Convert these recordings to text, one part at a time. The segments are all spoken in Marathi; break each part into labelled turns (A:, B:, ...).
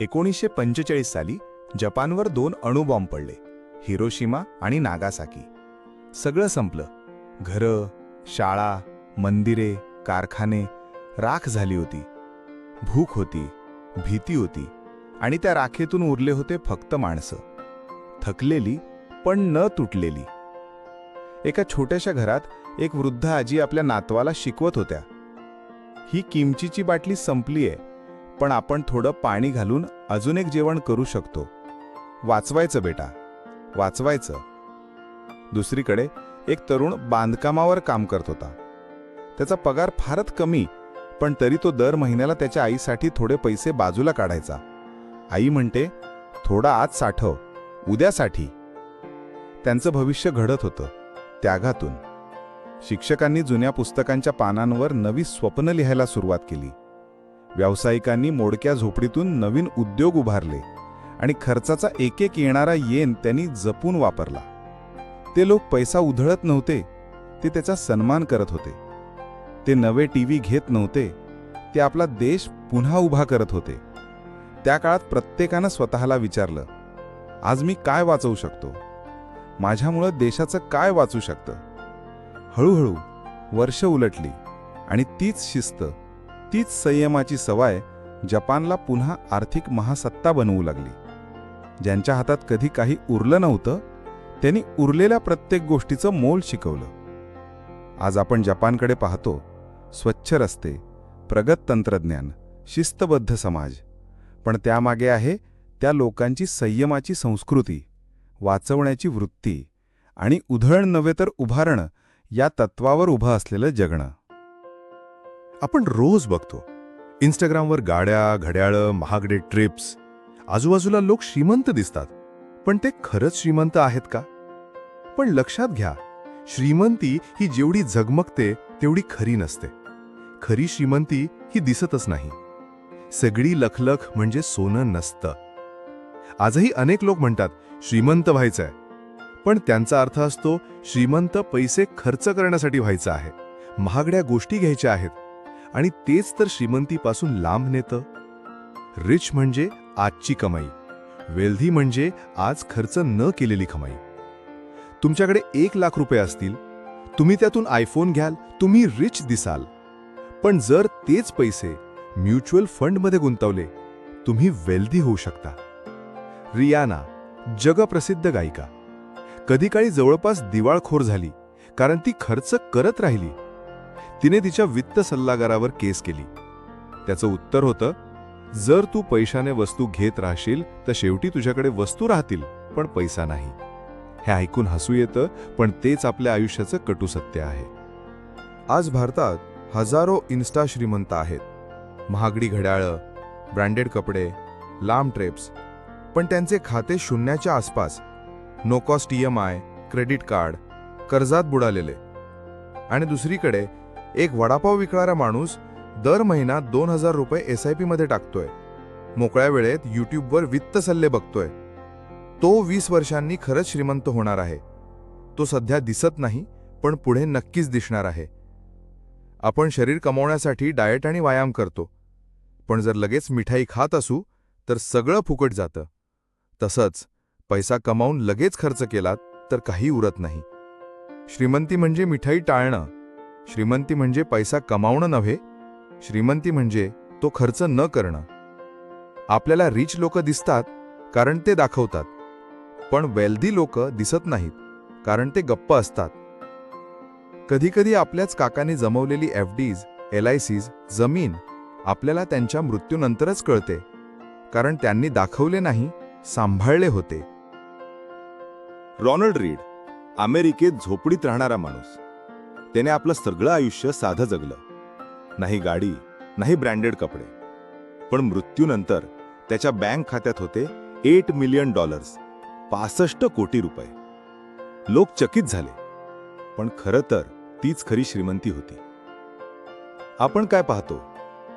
A: एकोणीसशे पंचेचाळीस साली जपानवर दोन अणुबॉम्ब पडले हिरोशिमा आणि नागासाकी. सगळं संपलं. घरं शाळा मंदिरे कारखाने राख झाली होती. भूक होती भीती होती आणि त्या राखेतून उरले होते फक्त माणसं. थकलेली पण न तुटलेली. एका छोट्याशा घरात एक वृद्ध आजी आपल्या नातवाला शिकवत होत्या. ही किमचीची बाटली संपलीये पण आपण थोडं पाणी घालून अजून एक जेवण करू शकतो. वाचवायचं बेटा. वाचवायचं. दुसरीकडे एक तरुण बांधकामावर काम करत होता. त्याचा पगार फारच कमी पण तरी तो दर महिन्याला त्याच्या आईसाठी थोडे पैसे बाजूला काढायचा. आई म्हणते थोडा आज साठव उद्यासाठी त्यांचं भविष्य घडत होतं त्यागातून. शिक्षकांनी जुन्या पुस्तकांच्या पानांवर नवी स्वप्न लिहायला सुरुवात केली. व्यावसायिकांनी मोडक्या झोपडीतून नवीन उद्योग उभारले आणि खर्चाचा एक एक येणारा येन त्यांनी जपून वापरला. ते लोक पैसा उधळत नव्हते ते त्याचा सन्मान करत होते. ते नवे टीव्ही घेत नव्हते ते आपला देश पुन्हा उभा करत होते. त्या काळात प्रत्येकानं स्वतःला विचारलं आज मी काय वाचवू शकतो? माझ्यामुळं देशाचं काय वाचू शकतं? हळूहळू वर्ष उलटली आणि तीच शिस्त तीच संयमाची सवाय जपानला पुन्हा आर्थिक महासत्ता बनवू लागली. ज्यांच्या हातात कधी काही उरलं नव्हतं त्यांनी उरलेल्या प्रत्येक गोष्टीचं मोल शिकवलं. आज आपण जपानकडे पाहतो स्वच्छ रस्ते प्रगत तंत्रज्ञान शिस्तबद्ध समाज. पण त्यामागे आहे त्या लोकांची संयमाची संस्कृती वाचवण्याची वृत्ती आणि उधळण नव्हे तर उभारणं या तत्वावर उभं असलेलं जगणं.
B: आपण रोज बघतो. इंस्टाग्रामवर गाड्या घड्याळं महागडे ट्रिप्स आजूबाजूला लोक श्रीमंत दिसतात. पण ते खरंच श्रीमंत आहेत का? पण लक्षात घ्या श्रीमंती ही जेवढी झगमगते तेवढी खरी नसते. खरी श्रीमंती ही दिसतच नाही. सगळी लखलख म्हणजे सोनं नसतं. आजही अनेक लोक म्हणतात श्रीमंत व्हायचंय. पण त्यांचा अर्थ असतो श्रीमंत पैसे खर्च करण्यासाठी व्हायचं आहे. महागड्या गोष्टी घ्यायच्या आहेत. आणि तेच तर श्रीमंतीपासून लांब नेतं. रिच म्हणजे आजची कमाई. वेल्धी म्हणजे आज खर्च न केलेली कमाई. तुमच्याकडे एक लाख रुपये असतील. तुम्ही त्यातून आयफोन घ्याल. तुम्ही रिच दिसाल. पण जर तेच पैसे म्युच्युअल फंडमध्ये गुंतवले तुम्ही वेल्दी होऊ शकता. रियाना जगप्रसिद्ध गायिका. कधी काळी जवळपास दिवाळखोर झाली कारण ती खर्च करत राहिली. तिने तिच्या वित्त सल्लागारावर केस केली. त्याचं उत्तर होतं जर तू पैशाने वस्तू घेत राहशील तर शेवटी तुझ्याकडे वस्तू राहतील पण पैसा नाही. हे ऐकून हसू येतं पण तेच आपल्या आयुष्याचं कटू सत्य आहे. आज भारतात हजारो इन्स्टा श्रीमंत आहेत. महागडी घड्याळं ब्रँडेड कपडे लांब ट्रेप्स पण त्यांचे खाते शून्याच्या आसपास. No cost E M I credit card कर्जात बुडालेले. आणि दुसरीकडे एक वडापाव विकणारा माणूस दर महिना दोन हजार रुपये एस आय पीमध्ये टाकतोय. मोकळ्या वेळेत यूट्यूबवर वित्त सल्ले बघतोय. तो वीस वर्षांनी खरंच श्रीमंत होणार आहे. तो सध्या दिसत नाही पण पुढे नक्कीच दिसणार आहे. आपण शरीर कमवण्यासाठी डाएट आणि व्यायाम करतो. पण जर लगेच मिठाई खात असू तर सगळं फुकट जातं. तसंच पैसा कमावून लगेच खर्च केलात तर काही उरत नाही. श्रीमंती म्हणजे मिठाई टाळणं. श्रीमंती म्हणजे पैसा कमावणं नव्हे श्रीमंती म्हणजे तो खर्च न करणं. आपल्याला रिच लोक दिसतात कारण ते दाखवतात. पण वेल्दी लोक दिसत नाहीत कारण ते गप्प असतात. कधीकधी आपल्याच काकाने जमवलेली F Ds L I Cs जमीन आपल्याला त्यांच्या मृत्यूनंतरच कळते कारण त्यांनी दाखवले नाही सांभाळले होते.
C: रॉनल्ड रीड अमेरिकेत झोपडीत राहणारा माणूस. त्याने आपलं सगळं आयुष्य साधं जगलं. नाही गाडी नाही ब्रँडेड कपडे. पण मृत्यूनंतर त्याच्या बँक खात्यात होते एट मिलियन डॉलर्स पासष्ट कोटी रुपये. लोक चकित झाले पण खरं तर तीच खरी श्रीमंती होती. आपण काय पाहतो?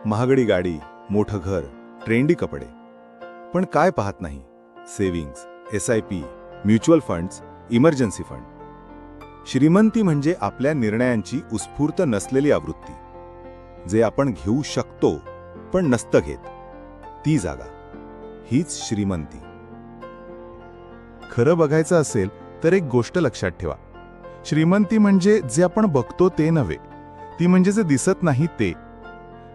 C: महागडी गाडी मोठं घर ट्रेंडी कपडे. पण काय पाहत नाही? Savings S I P mutual funds emergency fund. श्रीमंती म्हणजे आपल्या निर्णयांची उत्स्फूर्त नसलेली आवृत्ती. जे आपण घेऊ शकतो पण नसतं घेत. ती जागा. हीच श्रीमंती.
B: खरं बघायचं असेल तर एक गोष्ट लक्षात ठेवा. श्रीमंती म्हणजे जे आपण बघतो ते नव्हे. ती म्हणजे जे दिसत नाही ते.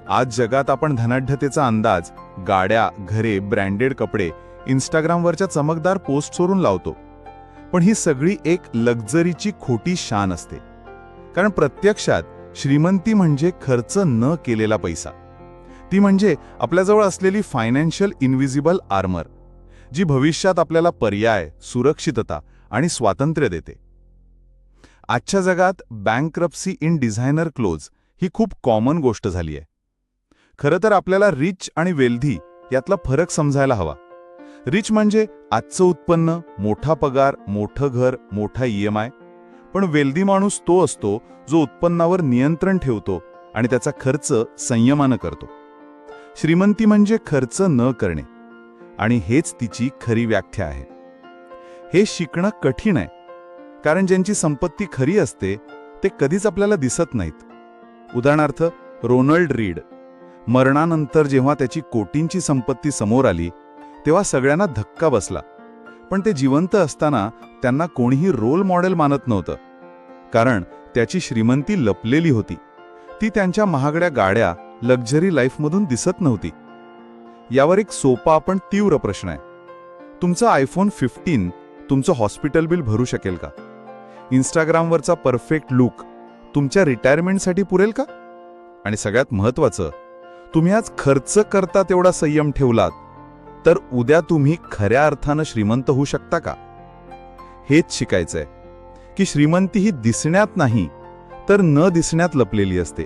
B: आज जगात आपण धनाढ्यतेचा अंदाज गाड्या घरे ब्रँडेड कपडे इंस्टाग्रामवरच्या चमकदार पोस्टवरून लावतो. पण ही सगळी एक लक्झरीची खोटी शान असते. कारण प्रत्यक्षात श्रीमंती म्हणजे खर्च न केलेला पैसा. ती म्हणजे आपल्याजवळ असलेली फायनान्शियल इन्व्हिजिबल आर्मर जी भविष्यात आपल्याला पर्याय सुरक्षितता आणि स्वातंत्र्य देते. आजच्या जगात बँकरप्सी इन डिझायनर क्लोज ही खूप कॉमन गोष्ट झाली आहे खरं तर आपल्याला रिच आणि वेल्धी यातला फरक समजायला हवा. रिच म्हणजे आजचं उत्पन्न मोठा पगार मोठं घर मोठा ई पण वेल्दी माणूस तो असतो जो उत्पन्नावर नियंत्रण ठेवतो आणि त्याचा खर्च संयमानं करतो. श्रीमंती म्हणजे खर्च न करणे. आणि हेच तिची खरी व्याख्या आहे. हे शिकणं कठीण आहे. कारण ज्यांची संपत्ती खरी असते ते कधीच आपल्याला दिसत नाहीत. उदाहरणार्थ रोनल्ड रीड. मरणानंतर जेव्हा त्याची कोटींची संपत्ती समोर आली तेव्हा सगळ्यांना धक्का बसला. पण ते जिवंत असताना त्यांना कोणीही रोल मॉडेल मानत नव्हतं. कारण त्याची श्रीमंती लपलेली होती. ती त्यांच्या महागड्या गाड्या लक्झरी लाईफमधून दिसत नव्हती. यावर एक सोपा पण तीव्र प्रश्न आहे. तुमचं आयफोन फिफ्टीन तुमचं हॉस्पिटल बिल भरू शकेल का? इंस्टाग्रामवरचा परफेक्ट लुक तुमच्या रिटायरमेंटसाठी पुरेल का? आणि सगळ्यात महत्त्वाचं तुम्ही आज खर्च करता तेवढा संयम ठेवलात. तर उद्या तुम्ही खऱ्या अर्थानं श्रीमंत होऊ शकता का? हेच शिकायचंय. की श्रीमंती ही दिसण्यात नाही तर न दिसण्यात लपलेली असते.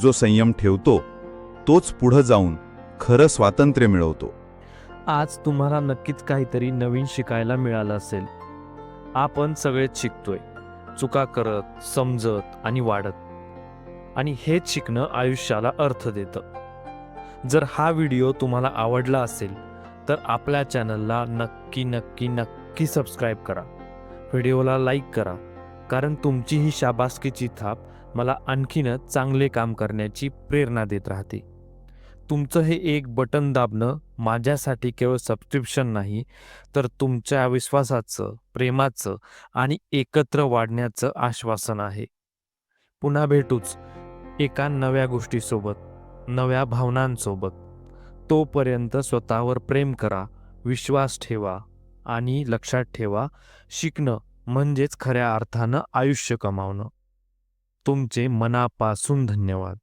B: जो संयम ठेवतो तोच पुढं जाऊन खरं स्वातंत्र्य मिळवतो.
D: आज तुम्हाला नक्कीच काहीतरी नवीन शिकायला मिळालं असेल. आपण सगळेच शिकतोय. चुका करत समजत आणि वाढत. आणि हेच शिकणं आयुष्याला अर्थ देतं. जर हा व्हिडिओ तुम्हाला आवडला असेल तर आपल्या चॅनलला नक्की नक्की नक्की सबस्क्राईब करा. व्हिडिओला लाईक करा. कारण तुमची ही शाबासकीची थाप मला आणखीनच चांगले काम करण्याची प्रेरणा देत राहते. तुमचं हे एक बटन दाबणं माझ्यासाठी केवळ सबस्क्रिप्शन नाही तर तुमच्या विश्वासाचं प्रेमाचं आणि एकत्र वाढण्याचं आश्वासन आहे. पुन्हा भेटूच एका नव्या गोष्टीसोबत नव्या भावनांसोबत. तोपर्यंत स्वतःवर प्रेम करा विश्वास ठेवा आणि लक्षात ठेवा शिकणं म्हणजेच खऱ्या अर्थानं आयुष्य कमावणं. तुमचे मनापासून धन्यवाद.